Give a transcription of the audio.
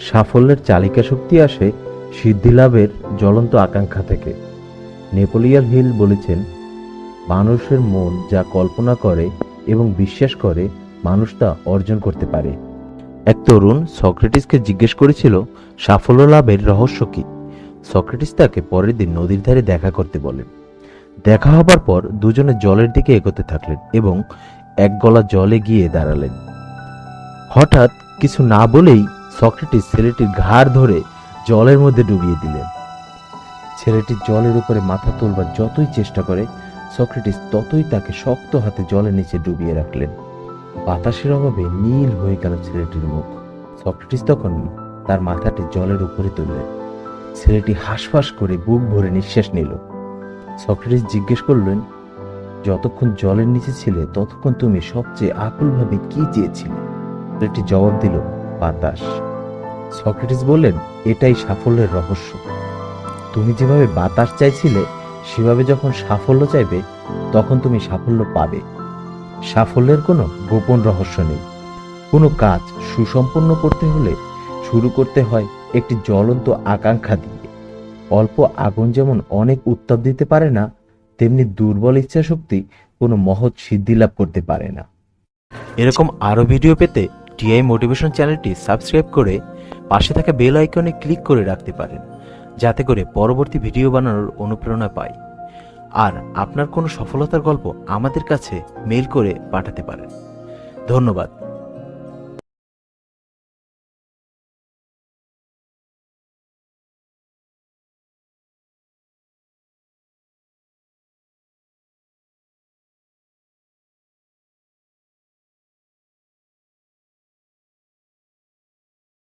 সাফল্যের চালিকা শক্তি আসে সিদ্ধিলাভের জ্বলন্ত আকাঙ্ক্ষা থেকে। নেপোলিয়ান হিল বলেছেন, মানুষের মন যা কল্পনা করে এবং বিশ্বাস করে, মানুষ তা অর্জন করতে পারে। এক তরুণ সক্রেটিসকে জিজ্ঞেস করেছিল, সাফল্য লাভের রহস্য কি? সক্রেটিস তাকে পরের দিন নদীর ধারে দেখা করতে বলেন। দেখা হবার পর দুজনে জলের দিকে এগোতে থাকলেন এবং এক গলা জলে গিয়ে দাঁড়ালেন। হঠাৎ কিছু না বলেই সক্রেটিস ছেলেটির ঘাড় ধরে জলের মধ্যে ডুবিয়ে দিলেন। ছেলেটি জলের উপরে মাথা তোলবার যতই চেষ্টা করে, সক্রেটিস ততই তাকে শক্ত হাতে জলের নিচে ডুবিয়ে রাখলেন। বাতাসের অভাবে নীল হয়ে গেল ছেলেটির মুখ। সক্রেটিস তখন তার মাথাটি জলের উপরে তুললেন। ছেলেটি হাঁসফাঁস করে বুক ভরে নিঃশ্বাস নিল। সক্রেটিস জিজ্ঞেস করলেন, যতক্ষণ জলের নিচে ছিলে, ততক্ষণ তুমি সবচেয়ে আকুলভাবে কি চেয়েছিলে? ছেলেটি জবাব দিল বাতাস। সক্রেটিস বললেন, এটাই সাফল্যের রহস্য। তুমি যেভাবে বাতাস চাইছিলে, সেভাবে যখন সাফল্য চাইবে, তখন তুমি সাফল্য পাবে। সাফল্যের কোনো গোপন রহস্য নেই। কোনো কাজ সুসম্পন্ন করতে হলে শুরু করতে হয় একটি জ্বলন্ত আকাঙ্ক্ষা দিয়ে। অল্প আগুন যেমন অনেক উত্তাপ দিতে পারে না, তেমনি দুর্বল ইচ্ছা শক্তি কোনো মহৎ সিদ্ধি লাভ করতে পারে না। এরকম আরও ভিডিও পেতে টিআই মোটিভেশন চ্যানেলটি সাবস্ক্রাইব করে পাশে থাকা বেল আইকনে ক্লিক করে রাখতে পারেন, যাতে করে পরবর্তী ভিডিও বানানোর অনুপ্রেরণা পাই। আর আপনার কোনো সফলতার গল্প আমাদের কাছে মেল করে পাঠাতে পারেন। ধন্যবাদ।